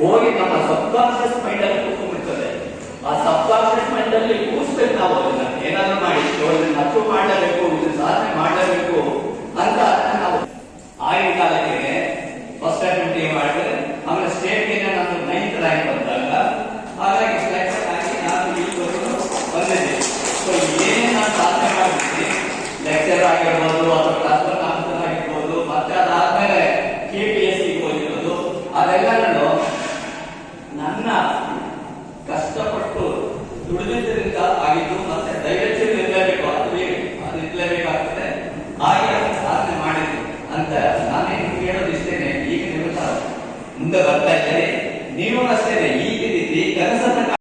ಹೋಗಿ ನಮ್ಮ subconscious mind ಅಲ್ಲಿ ಕೂತ್ಕೊಂಡ್ಬಿಡ್ತದೆ. ಆ ಸಬ್ಕಾನ್ಶಿಯಸ್ ಮೈಂಡ್ ಅಲ್ಲಿ ಕೂರಿಸ್ಬೇಕು ನಾವು ಅದನ್ನ ಏನಾದ್ರೂ ಮಾಡಿ ಅದನ್ನ ತಪ್ಪು ಮಾಡಲೇಬೇಕು ಇದನ್ನ ಸಾಧನೆ ಮಾಡಲೇಬೇಕು ಅಂತ ನಾವು. ಆಗಿನ ಕಾಲಕ್ಕೆ ಫಸ್ಟ್ ಅಟೆಂಪ್ಟ್ ಮಾಡಿದ್ರೆ, ಆಮೇಲೆ ಸ್ಟೇಟ್ಗೆ ನಾನು ನೈನ್ತ್ ರ್ಯಾಂಕ್ ಬಂದಾಗ, ಹಾಗಾಗಿ ಸೆಲೆಕ್ಷನ್ ಆಗಿ ನಾನು ಇಲ್ಲಿ ಬಂದಿದ್ದೆ ಸೊ ಏನೇ ನಾನು ಸಾಧನೆ ಮಾಡಿದ್ದೀನಿ ಲೆಕ್ಚರ್ ಆಗಿರ್ಬೋದು ನಾನು ನನ್ನ ಕಷ್ಟಪಟ್ಟು ದುಡಿದಿದ್ದರಿಂದ ಆಗಿದ್ದು ಮತ್ತೆ ದಯವಿಟ್ಟು ನಿಲ್ಲಬೇಕು ಅದು ಅದು ನಿಲ್ಲಬೇಕಾಗ್ತದೆ ಹಾಗೆ ಅದನ್ನ ಸಾಧನೆ ಮಾಡಿದ್ದು ಅಂತ ನಾನೇ ನಿಮ್ಗೆ ಹೇಳೋದು ಇಷ್ಟೇನೆ. ಈಗ ನಿಮಗೆ ಮುಂದೆ ಬರ್ತಾ ಇದ್ದೇನೆ ನೀವು ಅಷ್ಟೇನೆ. ಈಗ ರೀತಿ ಕನಸನ್ನ